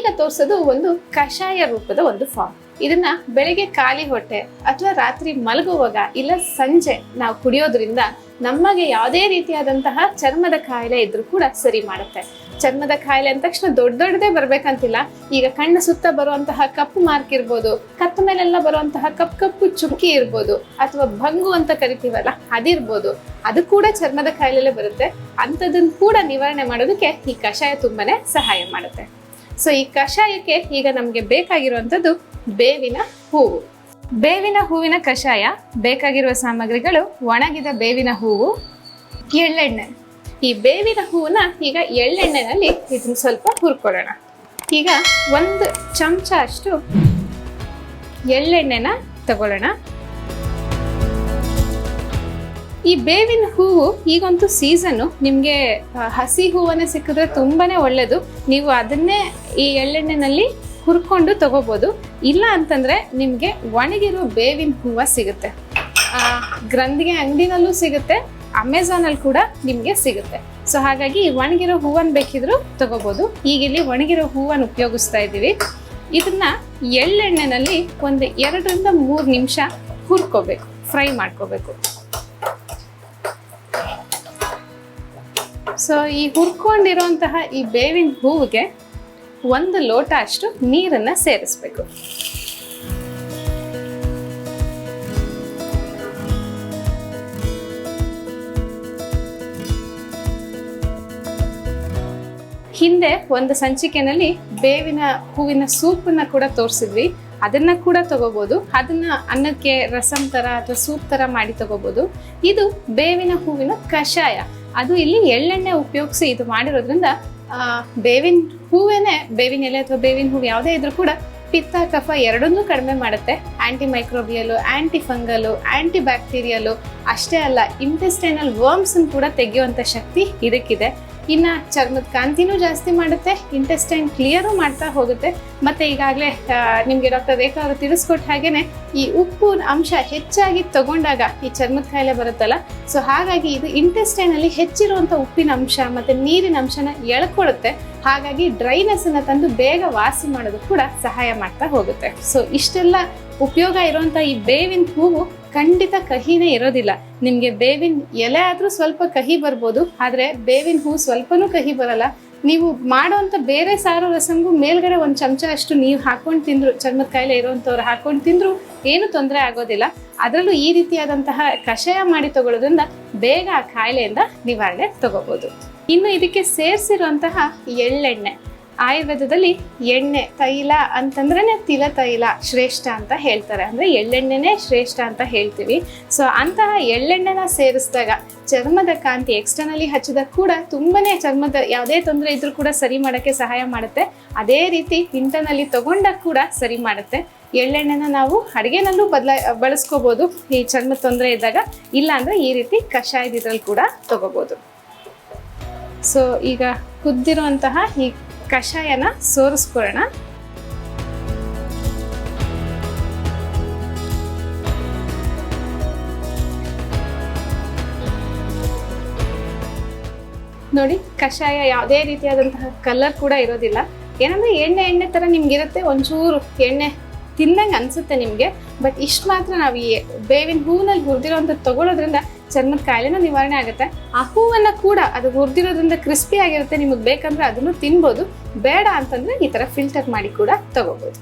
ಈಗ ತೋರಿಸೋದು ಒಂದು ಕಷಾಯ ರೂಪದ ಒಂದು ಫಾರ್ಮ್ ಇದನ್ನ ಬೆಳಿಗ್ಗೆ ಖಾಲಿ ಹೊಟ್ಟೆ ಅಥವಾ ರಾತ್ರಿ ಮಲಗುವಾಗ ಇಲ್ಲ ಸಂಜೆ ನಾವು ಕುಡಿಯೋದ್ರಿಂದ ನಮಗೆ ಯಾವುದೇ ರೀತಿಯಾದಂತಹ ಚರ್ಮದ ಕಾಯಿಲೆ ಇದ್ರೂ ಕೂಡ ಸರಿ ಮಾಡುತ್ತೆ. ಚರ್ಮದ ಕಾಯಿಲೆ ಅಂದ ತಕ್ಷಣ ದೊಡ್ಡ ದೊಡ್ಡದೇ ಬರ್ಬೇಕಂತಿಲ್ಲ. ಈಗ ಕಣ್ಣ ಸುತ್ತ ಬರುವಂತಹ ಕಪ್ಪು ಮಾರ್ಕ್ ಇರ್ಬೋದು, ಕತ್ತ ಮೇಲೆಲ್ಲ ಬರುವಂತಹ ಕಪ್ಪು ಕಪ್ಪು ಚುಕ್ಕಿ ಇರ್ಬೋದು, ಅಥವಾ ಭಂಗು ಅಂತ ಕರಿತೀವಲ್ಲ ಅದಿರ್ಬೋದು, ಅದು ಕೂಡ ಚರ್ಮದ ಕಾಯಿಲೆಲ್ಲೇ ಬರುತ್ತೆ. ಅಂಥದನ್ನ ಕೂಡ ನಿವಾರಣೆ ಮಾಡೋದಕ್ಕೆ ಈ ಕಷಾಯ ತುಂಬಾನೇ ಸಹಾಯ ಮಾಡುತ್ತೆ. ಸೊ ಈ ಕಷಾಯಕ್ಕೆ ಈಗ ನಮಗೆ ಬೇಕಾಗಿರುವಂಥದ್ದು ಬೇವಿನ ಹೂವು. ಬೇವಿನ ಹೂವಿನ ಕಷಾಯ, ಬೇಕಾಗಿರುವ ಸಾಮಗ್ರಿಗಳು, ಒಣಗಿದ ಬೇವಿನ ಹೂವು, ಎಳ್ಳೆಣ್ಣೆ. ಈ ಬೇವಿನ ಹೂವನ್ನ ಈಗ ಎಳ್ಳೆಣ್ಣೆನಲ್ಲಿ ಇದನ್ನ ಸ್ವಲ್ಪ ಹುರ್ಕೊಳ್ಳೋಣ. ಈಗ ಒಂದು ಚಮಚ ಅಷ್ಟು ಎಳ್ಳೆಣ್ಣೆನ ತಗೊಳ್ಳೋಣ. ಈ ಬೇವಿನ ಹೂವು ಈಗಂತೂ ಸೀಸನ್ನು ನಿಮಗೆ ಹಸಿ ಹೂವನ್ನೇ ಸಿಕ್ಕಿದ್ರೆ ತುಂಬಾ ಒಳ್ಳೆಯದು ನೀವು ಅದನ್ನೇ ಈ ಎಳ್ಳೆಣ್ಣೆನಲ್ಲಿ ಹುರ್ಕೊಂಡು ತಗೋಬೋದು. ಇಲ್ಲ ಅಂತಂದರೆ ನಿಮಗೆ ಒಣಗಿರೋ ಬೇವಿನ ಹೂವು ಸಿಗುತ್ತೆ. ಗ್ರಂಥಿಗೆ ಅಂಗಡಿನಲ್ಲೂ ಸಿಗುತ್ತೆ ಅಮೆಝಾನಲ್ಲಿ ಕೂಡ ನಿಮಗೆ ಸಿಗುತ್ತೆ. ಸೊ ಹಾಗಾಗಿ ಒಣಗಿರೋ ಹೂವನ್ನು ಬೇಕಿದ್ರು ತಗೋಬೋದು. ಈಗಿಲ್ಲಿ ಒಣಗಿರೋ ಹೂವನ್ನು ಉಪಯೋಗಿಸ್ತಾ ಇದ್ದೀವಿ. ಇದನ್ನ ಎಳ್ಳೆಣ್ಣೆನಲ್ಲಿ ಒಂದು ಎರಡರಿಂದ ಮೂರು ನಿಮಿಷ ಹುರ್ಕೋಬೇಕು, ಫ್ರೈ ಮಾಡ್ಕೋಬೇಕು. ಸೊ ಈ ಹುರ್ಕೊಂಡಿರುವಂತಹ ಈ ಬೇವಿನ ಹೂವಿಗೆ ಒಂದು ಲೋಟ ಅಷ್ಟು ನೀರನ್ನ ಸೇರಿಸ್ಬೇಕು. ಹಿಂದೆ ಒಂದು ಸಂಚಿಕೆನಲ್ಲಿ ಬೇವಿನ ಹೂವಿನ ಸೂಪನ್ನ ಕೂಡ ತೋರಿಸಿದ್ವಿ. ಅದನ್ನ ಕೂಡ ತಗೋಬಹುದು ಅದನ್ನ ಅನ್ನಕ್ಕೆ ರಸಂ ತರ ಅಥವಾ ಸೂಪ್ ತರ ಮಾಡಿ ತಗೋಬಹುದು ಇದು ಬೇವಿನ ಹೂವಿನ ಕಷಾಯ. ಅದು ಇಲ್ಲಿ ಎಳ್ಳೆಣ್ಣೆ ಉಪಯೋಗಿಸಿ ಇದು ಮಾಡಿರೋದ್ರಿಂದ ಬೇವಿನ ಹೂವೇನೆ, ಬೇವಿನ ಎಲೆ ಅಥವಾ ಬೇವಿನ ಹೂವು ಯಾವುದೇ ಇದ್ರೂ ಕೂಡ ಪಿತ್ತ, ಕಫ ಎರಡನ್ನೂ ಕಡಿಮೆ ಮಾಡುತ್ತೆ. Anti microbial anti fungal anti bacterial ಅಷ್ಟೇ ಅಲ್ಲ ಇಂಟೆಸ್ಟೈನಲ್ ವರ್ಮ್ಸನ್ನು ಕೂಡ ತೆಗೆಯುವಂಥ ಶಕ್ತಿ ಇದಕ್ಕಿದೆ. ಇನ್ನ ಚರ್ಮದ ಕಾಂತಿನೂ ಜಾಸ್ತಿ ಮಾಡುತ್ತೆ ಇಂಟೆಸ್ಟೈನ್ ಕ್ಲಿಯರು ಮಾಡ್ತಾ ಹೋಗುತ್ತೆ. ಮತ್ತೆ ಈಗಾಗಲೇ ನಿಮಗೆ ಡಾಕ್ಟರ್ ರೇಖಾ ಅವರು ತಿಳಿಸ್ಕೊಟ್ಟ ಹಾಗೆಯೇ ಈ ಉಪ್ಪು ಅಂಶ ಹೆಚ್ಚಾಗಿ ತಗೊಂಡಾಗ ಈ ಚರ್ಮದ ಕಾಯಿಲೆ ಬರುತ್ತಲ್ಲ, ಸೊ ಹಾಗಾಗಿ ಇದು ಇಂಟೆಸ್ಟೈನಲ್ಲಿ ಅಲ್ಲಿ ಹೆಚ್ಚಿರುವಂತ ಉಪ್ಪಿನ ಅಂಶ ಮತ್ತೆ ನೀರಿನ ಅಂಶನ ಎಳ್ಕೊಳ್ಳುತ್ತೆ ಹಾಗಾಗಿ ಡ್ರೈನೆಸ್ ಅನ್ನ ತಂದು ಬೇಗ ವಾಸಿ ಮಾಡೋದು ಕೂಡ ಸಹಾಯ ಮಾಡ್ತಾ ಹೋಗುತ್ತೆ. ಸೊ ಇಷ್ಟೆಲ್ಲ ಉಪಯೋಗ ಇರುವಂತ ಈ ಬೇವಿನ ಹೂವು ಖಂಡಿತ ಕಹಿನೇ ಇರೋದಿಲ್ಲ. ನಿಮ್ಗೆ ಬೇವಿನ ಎಲೆ ಆದರೂ ಸ್ವಲ್ಪ ಕಹಿ ಬರ್ಬೋದು, ಆದರೆ ಬೇವಿನ ಹೂ ಸ್ವಲ್ಪನೂ ಕಹಿ ಬರಲ್ಲ. ನೀವು ಮಾಡುವಂತ ಬೇರೆ ಸಾರು ರಸಂಗೂ ಮೇಲ್ಗಡೆ ಒಂದು ಚಮಚ ಅಷ್ಟು ನೀವು ಹಾಕೊಂಡು ತಿಂದರು, ಚರ್ಮದ ಕಾಯಿಲೆ ಇರೋವಂಥವ್ರು ಹಾಕೊಂಡು ತಿಂದರೂ ಏನು ತೊಂದರೆ ಆಗೋದಿಲ್ಲ. ಅದರಲ್ಲೂ ಈ ರೀತಿಯಾದಂತಹ ಕಷಾಯ ಮಾಡಿ ತಗೊಳ್ಳೋದ್ರಿಂದ ಬೇಗ ಆ ಕಾಯಿಲೆಯಿಂದ ನಿವಾರಣೆ ತಗೋಬೋದು. ಇನ್ನು ಇದಕ್ಕೆ ಸೇರಿಸಿರುವಂತಹ ಎಳ್ಳೆಣ್ಣೆ. ಆಯುರ್ವೇದದಲ್ಲಿ ಎಣ್ಣೆ, ತೈಲ ಅಂತಂದ್ರೆ ತಿಲ ತೈಲ ಶ್ರೇಷ್ಠ ಅಂತ ಹೇಳ್ತಾರೆ. ಅಂದ್ರೆ ಎಳ್ಳೆಣ್ಣೆನೇ ಶ್ರೇಷ್ಠ ಅಂತ ಹೇಳ್ತೀವಿ. ಸೊ ಅಂತಹ ಎಳ್ಳೆಣ್ಣೆನ ಸೇರಿಸಿದಾಗ ಚರ್ಮದ ಕಾಂತಿ ಎಕ್ಸ್ಟರ್ನಲಿ ಹಚ್ಚಿದಾಗ ಕೂಡ ತುಂಬಾನೇ ಚರ್ಮದ ಯಾವುದೇ ತೊಂದರೆ ಇದ್ರೂ ಕೂಡ ಸರಿ ಮಾಡೋಕ್ಕೆ ಸಹಾಯ ಮಾಡುತ್ತೆ. ಅದೇ ರೀತಿ ಇಂಟರ್ನಲ್ಲಿ ತಗೊಂಡಾಗ ಕೂಡ ಸರಿ ಮಾಡುತ್ತೆ. ಎಳ್ಳೆಣ್ಣೆನ ನಾವು ಅಡುಗೆನಲ್ಲೂ ಬದಲ, ಬಳಸ್ಕೋಬೋದು. ಈ ಚರ್ಮದ ತೊಂದರೆ ಇದ್ದಾಗ ಇಲ್ಲ ಅಂದರೆ ಈ ರೀತಿ ಕಷಾಯದ ಇದ್ರಲ್ಲಿ ಕೂಡ ತಗೋಬಹುದು ಸೊ ಈಗ ಕುದ್ದಿರುವಂತಹ ಈ ಕಷಾಯನ ಸೋರಿಸ್ಕೊಳ್ಳೋಣ. ನೋಡಿ, ಕಷಾಯ ಯಾವುದೇ ರೀತಿಯಾದಂತಹ ಕಲರ್ ಕೂಡ ಇರೋದಿಲ್ಲ. ಏನಂದ್ರೆ ಎಣ್ಣೆ ಎಣ್ಣೆ ತರ ನಿಮ್ಗಿರುತ್ತೆ, ಒಂಚೂರು ಎಣ್ಣೆ ತಿಂದಂಗೆ ಅನ್ಸುತ್ತೆ ನಿಮಗೆ. ಬಟ್ ಇಷ್ಟು ಮಾತ್ರ ನಾವು ಈ ಬೇವಿನ ಹೂವಿನಲ್ಲಿ ಹುರಿದಿರೋಂಥದ್ದು ತಗೊಳ್ಳೋದ್ರಿಂದ ಚರ್ಮದ ಕಾಯಿಲೆನ ನಿವಾರಣೆ ಆಗುತ್ತೆ. ಆ ಹೂವನ್ನ ಕೂಡ ಅದು ಹುರಿದಿರೋದ್ರಿಂದ ಕ್ರಿಸ್ಪಿ ಆಗಿರುತ್ತೆ. ನಿಮಗೆ ಬೇಕಂದ್ರೆ ಅದನ್ನು ತಿನ್ಬೋದು. ಬೇಡ ಅಂತಂದ್ರೆ ಈ ತರ ಫಿಲ್ಟರ್ ಮಾಡಿ ಕೂಡ ತಗೋಬಹುದು